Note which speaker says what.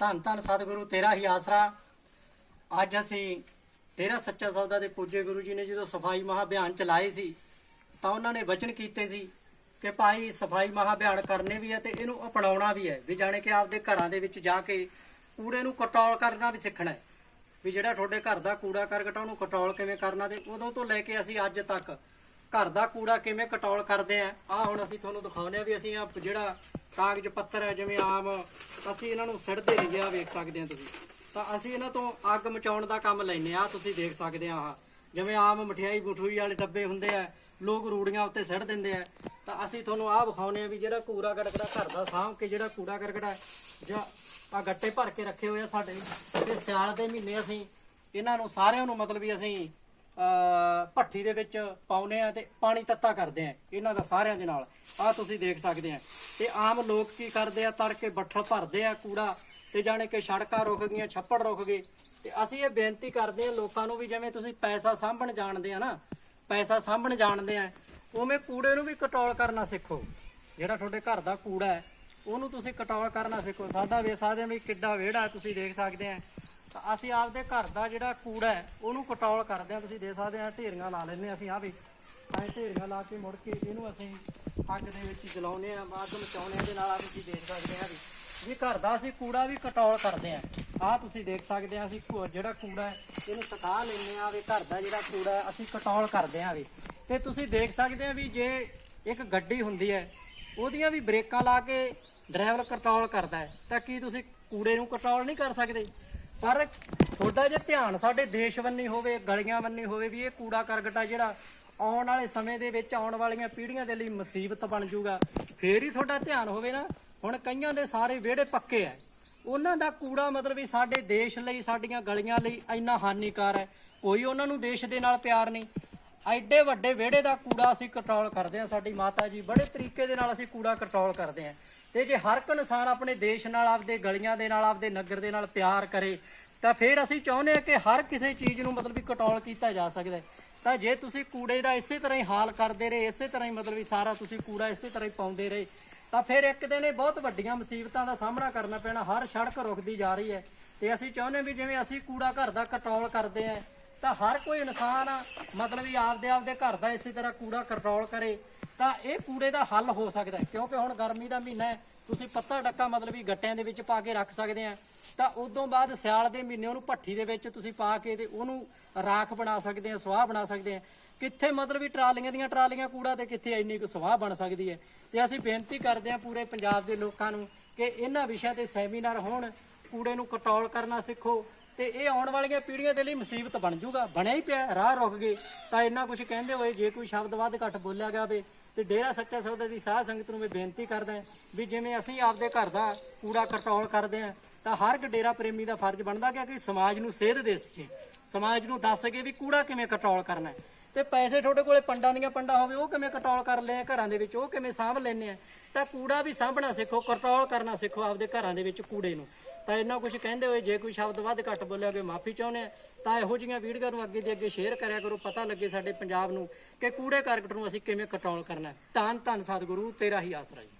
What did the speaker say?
Speaker 1: ਧੰਨ ਧੰਨ ਸਤਿਗੁਰੂ, ਤੇਰਾ ਹੀ ਆਸਰਾ। ਅੱਜ ਅਸੀਂ ਤੇਰਾ ਸੱਚਾ ਸੌਦਾ ਦੇ ਪੂਜੇ ਗੁਰੂ ਜੀ ਨੇ ਜਦੋਂ ਸਫ਼ਾਈ ਮਹਾ ਅਭਿਆਨ ਚਲਾਏ ਸੀ, ਤਾਂ ਉਹਨਾਂ ਨੇ ਵਚਨ ਕੀਤੇ ਸੀ ਕਿ ਭਾਈ ਸਫ਼ਾਈ ਮਹਾ ਅਭਿਆਨ ਕਰਨੇ ਵੀ ਹੈ ਤੇ ਇਹਨੂੰ ਅਪਣਾਉਣਾ ਵੀ ਹੈ, ਵੀ ਜਾਣੇ ਕਿ ਆਪਦੇ ਘਰਾਂ ਦੇ ਵਿੱਚ ਜਾ ਕੇ ਕੂੜੇ ਨੂੰ ਕਟੌਲ ਕਰਨਾ ਵੀ ਸਿੱਖਣਾ ਹੈ। ਵੀ ਜਿਹੜਾ ਤੁਹਾਡੇ ਘਰ ਦਾ ਕੂੜਾ ਕਰਕਟ ਉਹਨੂੰ ਕਟੌਲ ਕਿਵੇਂ ਕਰਨਾ ਤੇ ਉਦੋਂ ਤੋਂ ਲੈ ਕੇ ਅਸੀਂ ਅੱਜ ਤੱਕ ਘਰ ਦਾ ਕੂੜਾ ਕਿਵੇਂ ਕਟੌਲ ਕਰਦੇ ਆ ਆ ਹੁਣ ਅਸੀਂ ਤੁਹਾਨੂੰ ਦਿਖਾਉਂਦੇ ਆ ਵੀ ਅਸੀਂ ਆ ਜਿਹੜਾ ਕਾਗਜ਼ ਪੱਤਰ ਹੈ, ਜਿਵੇਂ ਆਮ ਅਸੀਂ ਇਹਨਾਂ ਨੂੰ ਸਿੱਟਦੇ ਨਹੀਂ ਆ, ਵੇਖ ਸਕਦੇ ਆ ਤੁਸੀਂ। ਤਾਂ ਅਸੀਂ ਇਹਨਾਂ ਤੋਂ ਅੱਗ ਮਚਾਉਣ ਦਾ ਕੰਮ ਲੈਨੇ ਆ ਤੁਸੀਂ ਦੇਖ ਸਕਦੇ ਆ ਆਹ। ਜਿਵੇਂ ਆਮ ਮਠਿਆਈ ਮਠੂਈ ਵਾਲੇ ਡੱਬੇ ਹੁੰਦੇ ਆ, ਲੋਕ ਰੂੜੀਆਂ ਉੱਤੇ ਸਿੱਟ ਦਿੰਦੇ ਆ। ਤਾਂ ਅਸੀਂ ਤੁਹਾਨੂੰ ਆਹ ਵਿਖਾਉਂਦੇ ਆ ਵੀ ਜਿਹੜਾ ਕੂੜਾ ਕਰਕਟ ਘਰ ਦਾ ਸਾਂਭ ਕੇ ਜਿਹੜਾ ਕੂੜਾ ਕਰਕਟ ਜਾਂ ਆ ਗੱਟੇ ਭਰ ਕੇ ਰੱਖੇ ਹੋਏ ਆ ਸਾਡੇ, ਤੇ ਸਿਆਲ ਦੇ ਮਹੀਨੇ ਅਸੀਂ ਇਹਨਾਂ ਨੂੰ ਸਾਰਿਆਂ ਨੂੰ ਮਤਲਬ ਵੀ ਅਸੀਂ ਭੱਠੀ ਦੇ ਵਿੱਚ ਪਾਉਨੇ ਆ ਤੇ ਪਾਣੀ ਤੱਤਾ ਕਰਦੇ ਆ ਇਹਨਾਂ ਦਾ ਸਾਰਿਆਂ ਦੇ ਨਾਲ। ਆ ਤੁਸੀਂ ਦੇਖ ਸਕਦੇ ਆ। ਤੇ ਆਮ ਲੋਕ ਕੀ ਕਰਦੇ ਆ? ਤੜਕੇ ਬੱਠਲ ਭਰਦੇ ਆ ਕੂੜਾ ਤੇ ਜਾਣੇ ਕਿ ਸੜਕਾਂ ਰੁਕ ਗਈਆਂ, ਛੱਪੜ ਰੁਕ ਗਏ। ਤੇ ਅਸੀਂ ਇਹ ਬੇਨਤੀ ਕਰਦੇ ਆ ਲੋਕਾਂ ਨੂੰ ਵੀ ਜਿਵੇਂ ਤੁਸੀਂ ਪੈਸਾ ਸਾਂਭਣ ਜਾਣਦੇ ਆ ਨਾ, ਪੈਸਾ ਸਾਂਭਣ ਜਾਣਦੇ ਆ, ਉਵੇਂ ਕੂੜੇ ਨੂੰ ਵੀ ਕਟੌਲ ਕਰਨਾ ਸਿੱਖੋ। ਜਿਹੜਾ ਤੁਹਾਡੇ ਘਰ ਦਾ ਕੂੜਾ ਹੈ, ਉਹਨੂੰ ਤੁਸੀਂ ਕਟੌਲ ਕਰਨਾ ਸਿੱਖੋ। ਸਾਡਾ ਵੇ ਸਕਦੇ ਵੀ ਕਿੱਡਾ ਵਿਹੜਾ ਤੁਸੀਂ ਦੇਖ ਸਕਦੇ ਆ। ਤਾਂ ਅਸੀਂ ਆਪਦੇ ਘਰ ਦਾ ਜਿਹੜਾ ਕੂੜਾ ਹੈ, ਉਹਨੂੰ ਕਟੌਲ ਕਰਦੇ ਆ ਤੁਸੀਂ ਦੇਖ ਸਕਦੇ ਆ ਢੇਰੀਆਂ ਲਾ ਲੈਂਦੇ ਹਾਂ ਅਸੀਂ ਆ ਵੀ। ਐ ਢੇਰੀਆਂ ਲਾ ਕੇ ਮੁੜ ਕੇ ਇਹਨੂੰ ਅਸੀਂ ਅੱਗ ਦੇ ਵਿੱਚ ਜਲਾਉਂਦੇ ਆ ਬਾਅਦ ਮਚਾਉਂਦੇ ਆ ਦੇ ਨਾਲ ਆ ਤੁਸੀਂ ਦੇਖ ਸਕਦੇ ਆ ਵੀ। ਵੀ ਘਰ ਦਾ ਅਸੀਂ ਕੂੜਾ ਵੀ ਕਟੌਲ ਕਰਦੇ ਆ ਆ ਤੁਸੀਂ ਦੇਖ ਸਕਦੇ ਆ ਅਸੀਂ ਕੂ- ਜਿਹੜਾ ਕੂੜਾ ਹੈ, ਇਹਨੂੰ ਸੁਕਾ ਲੈਂਦੇ ਆ ਵੀ, ਘਰ ਦਾ ਜਿਹੜਾ ਕੂੜਾ ਹੈ, ਅਸੀਂ ਕਟੌਲ ਕਰਦੇ ਆ ਵੀ। ਤੇ ਤੁਸੀਂ ਦੇਖ ਸਕਦੇ ਆ ਵੀ ਜੇ ਇੱਕ ਗੱਡੀ ਹੁੰਦੀ ਹੈ, ਉਹਦੀਆਂ ਵੀ ਬ੍ਰੇਕਾਂ ਲਾ ਕੇ ਡਰਾਈਵਰ ਕਟੌਲ ਕਰਦਾ ਹੈ, ਤਾਂ ਕੀ ਤੁਸੀਂ ਕੂੜੇ ਨੂੰ ਕਟੌਲ ਨਹੀਂ ਕਰ ਸਕਦੇ? ਪਰ ਤੁਹਾਡਾ ਜੇ ਧਿਆਨ ਸਾਡੇ ਦੇਸ਼ ਵੰਨੀ ਹੋਵੇ, ਗਲੀਆਂ ਵੰਨੀ ਹੋਵੇ ਵੀ ਇਹ ਕੂੜਾ ਕਰਕਟਾ ਜਿਹੜਾ ਆਉਣ ਵਾਲੇ ਸਮੇਂ ਦੇ ਵਿੱਚ ਆਉਣ ਵਾਲੀਆਂ ਪੀੜ੍ਹੀਆਂ ਦੇ ਲਈ ਮੁਸੀਬਤ ਬਣ ਜਾਊਗਾ। ਫੇਰ ਹੀ ਤੁਹਾਡਾ ਧਿਆਨ ਹੋਵੇ ਨਾ, ਹੁਣ ਕਈਆਂ ਦੇ ਸਾਰੇ ਵਿਹੜੇ ਪੱਕੇ ਐ ਉਹਨਾਂ ਦਾ ਕੂੜਾ ਮਤਲਬ ਵੀ ਸਾਡੇ ਦੇਸ਼ ਲਈ, ਸਾਡੀਆਂ ਗਲੀਆਂ ਲਈ ਇੰਨਾ ਹਾਨੀਕਾਰ ਹੈ। ਕੋਈ ਉਹਨਾਂ ਨੂੰ ਦੇਸ਼ ਦੇ ਨਾਲ ਪਿਆਰ ਨਹੀਂ। ਐਡੇ ਵੱਡੇ ਵਿਹੜੇ ਦਾ ਕੂੜਾ ਅਸੀਂ ਕੰਟਰੋਲ ਕਰਦੇ ਹਾਂ, ਸਾਡੀ ਮਾਤਾ ਜੀ ਬੜੇ ਤਰੀਕੇ ਦੇ ਨਾਲ ਅਸੀਂ ਕੂੜਾ ਕੰਟਰੋਲ ਕਰਦੇ ਹਾਂ। ਤੇ ਜੇ ਹਰ ਇੱਕ ਇਨਸਾਨ ਆਪਣੇ ਦੇਸ਼ ਨਾਲ, ਆਪਦੇ ਗਲੀਆਂ ਦੇ ਨਾਲ, ਆਪਦੇ ਨਗਰ ਦੇ ਨਾਲ ਪਿਆਰ ਕਰੇ, ਤਾਂ ਫਿਰ ਅਸੀਂ ਚਾਹੁੰਦੇ ਹਾਂ ਕਿ ਹਰ ਕਿਸੇ ਚੀਜ਼ ਨੂੰ ਮਤਲਬ ਵੀ ਕੰਟਰੋਲ ਕੀਤਾ ਜਾ ਸਕਦਾ ਤਾਂ ਜੇ ਤੁਸੀਂ ਕੂੜੇ ਦਾ ਇਸੇ ਤਰ੍ਹਾਂ ਹੀ ਹਾਲ ਕਰਦੇ ਰਹੇ, ਇਸੇ ਤਰ੍ਹਾਂ ਹੀ ਮਤਲਬ ਵੀ ਸਾਰਾ ਤੁਸੀਂ ਕੂੜਾ ਇਸੇ ਤਰ੍ਹਾਂ ਹੀ ਪਾਉਂਦੇ ਰਹੇ, ਤਾਂ ਫਿਰ ਇੱਕ ਦਿਨ ਇਹ ਬਹੁਤ ਵੱਡੀਆਂ ਮੁਸੀਬਤਾਂ ਦਾ ਸਾਹਮਣਾ ਕਰਨਾ ਪੈਣਾ, ਹਰ ਸੜਕ ਰੁਕਦੀ ਜਾ ਰਹੀ ਹੈ। ਤੇ ਅਸੀਂ ਚਾਹੁੰਦੇ ਵੀ ਜਿਵੇਂ ਅਸੀਂ ਕੂੜਾ ਘਰ ਦਾ ਕੰਟਰੋਲ ਕਰਦੇ ਆਂ ਤਾਂ ਹਰ ਕੋਈ ਇਨਸਾਨ ਮਤਲਬ ਵੀ ਆਪਦੇ ਆਪਦੇ ਘਰ ਦਾ ਇਸੇ ਤਰ੍ਹਾਂ ਕੂੜਾ ਕੰਟਰੋਲ ਕਰੇ, ਤਾਂ ਇਹ ਕੂੜੇ ਦਾ ਹੱਲ ਹੋ ਸਕਦਾ ਕਿਉਂਕਿ ਹੁਣ ਗਰਮੀ ਦਾ ਮਹੀਨਾ ਹੈ, ਤੁਸੀਂ ਪੱਤਾ ਡੱਕਾ ਮਤਲਬ ਵੀ ਗੱਟਿਆਂ ਦੇ ਵਿੱਚ ਪਾ ਕੇ ਰੱਖ ਸਕਦੇ ਆ। ਤਾਂ ਉਦੋਂ ਬਾਅਦ ਸਿਆਲ ਦੇ ਮਹੀਨੇ ਉਹਨੂੰ ਭੱਠੀ ਦੇ ਵਿੱਚ ਤੁਸੀਂ ਪਾ ਕੇ ਤੇ ਉਹਨੂੰ ਰਾਖ ਬਣਾ ਸਕਦੇ ਆ ਸੁਆਹ ਬਣਾ ਸਕਦੇ ਆ। ਕਿੱਥੇ ਮਤਲਬ ਵੀ ਟਰਾਲੀਆਂ ਦੀਆਂ ਟਰਾਲੀਆਂ ਕੂੜਾ ਤੇ ਕਿੱਥੇ ਇੰਨੀ ਕੁ ਸੁਆਹ ਬਣ ਸਕਦੀ ਹੈ। ਤੇ ਅਸੀਂ ਬੇਨਤੀ ਕਰਦੇ ਆ ਪੂਰੇ ਪੰਜਾਬ ਦੇ ਲੋਕਾਂ ਨੂੰ ਕਿ ਇਹਨਾਂ ਵਿਸ਼ਿਆਂ ਤੇ ਸੈਮੀਨਾਰ ਹੋਣ, ਕੂੜੇ ਨੂੰ ਕੰਟਰੋਲ ਕਰਨਾ ਸਿੱਖੋ। ਤੇ ਇਹ ਆਉਣ ਵਾਲੀਆਂ ਪੀੜ੍ਹੀਆਂ ਦੇ ਲਈ ਮੁਸੀਬਤ ਬਣ ਜਾਊਗਾ ਬਣਿਆ ਹੀ ਪਿਆ, ਰਾਹ ਰੁਕ ਗਏ। ਤਾਂ ਇੰਨਾ ਕੁਝ ਕਹਿੰਦੇ ਹੋਏ, ਜੇ ਕੋਈ ਸ਼ਬਦ ਵੱਧ ਘੱਟ ਬੋਲਿਆ ਗਿਆ ਵੇ ਤੇ ਡੇਰਾ ਸੱਚਾ ਸੌਦਾ ਦੀ ਸਾਧ ਸੰਗਤ ਨੂੰ ਮੈਂ ਬੇਨਤੀ ਕਰਦਾ ਵੀ ਜਿਵੇਂ ਅਸੀਂ ਆਪਦੇ ਘਰ ਦਾ ਕੂੜਾ ਕੰਟਰੋਲ ਕਰਦੇ ਹਾਂ, ਤਾਂ ਹਰ ਇੱਕ ਡੇਰਾ ਪ੍ਰੇਮੀ ਦਾ ਫਰਜ਼ ਬਣਦਾ ਕਿ ਕਿ ਸਮਾਜ ਨੂੰ ਸੇਧ ਦੇ ਸਕੀਏ। ਸਮਾਜ ਨੂੰ ਦੱਸ ਸਕੇ ਵੀ ਕੂੜਾ ਕਿਵੇਂ ਕੰਟਰੋਲ ਕਰਨਾ ਹੈ। ਤੇ ਪੈਸੇ ਤੁਹਾਡੇ ਕੋਲੇ ਪੰਡਾਂ ਦੀਆਂ ਪੰਡਾਂ ਹੋਵੇ, ਉਹ ਕਿਵੇਂ ਕੰਟਰੋਲ ਕਰ ਲੈ ਘਰਾਂ ਦੇ ਵਿੱਚ, ਉਹ ਕਿਵੇਂ ਸਾਂਭ ਲੈਣੇ ਆ? ਤਾਂ ਕੂੜਾ ਵੀ ਸਾਂਭਣਾ ਸਿੱਖੋ ਕੰਟਰੋਲ ਕਰਨਾ ਸਿੱਖੋ ਆਪਦੇ ਘਰਾਂ ਦੇ ਵਿੱਚ ਕੂੜੇ ਨੂੰ। ਤਾਂ ਇੰਨਾ ਕੁਝ ਕਹਿੰਦੇ ਹੋਏ, ਜੇ ਕੋਈ ਸ਼ਬਦ ਵੱਧ ਘੱਟ ਬੋਲਿਆ ਹੋਵੇ ਮਾਫੀ ਚਾਹੁੰਦੇ ਆ, ਤਾਂ ਇਹੋ ਜਿਹੀਆਂ ਵੀਡੀਓ ਨੂੰ ਅੱਗੇ ਦੇ ਅੱਗੇ ਸ਼ੇਅਰ ਕਰਿਆ ਕਰੋ, ਪਤਾ ਲੱਗੇ ਸਾਡੇ ਪੰਜਾਬ ਨੂੰ ਕਿ ਕੂੜੇ ਕਰਕਟ ਨੂੰ ਅਸੀਂ ਕਿਵੇਂ ਕੰਟਰੋਲ ਕਰਨਾ ਧੰਨ ਧੰਨ ਸਤਿਗੁਰੂ, ਤੇਰਾ ਹੀ ਆਸਰਾ ਜੀ।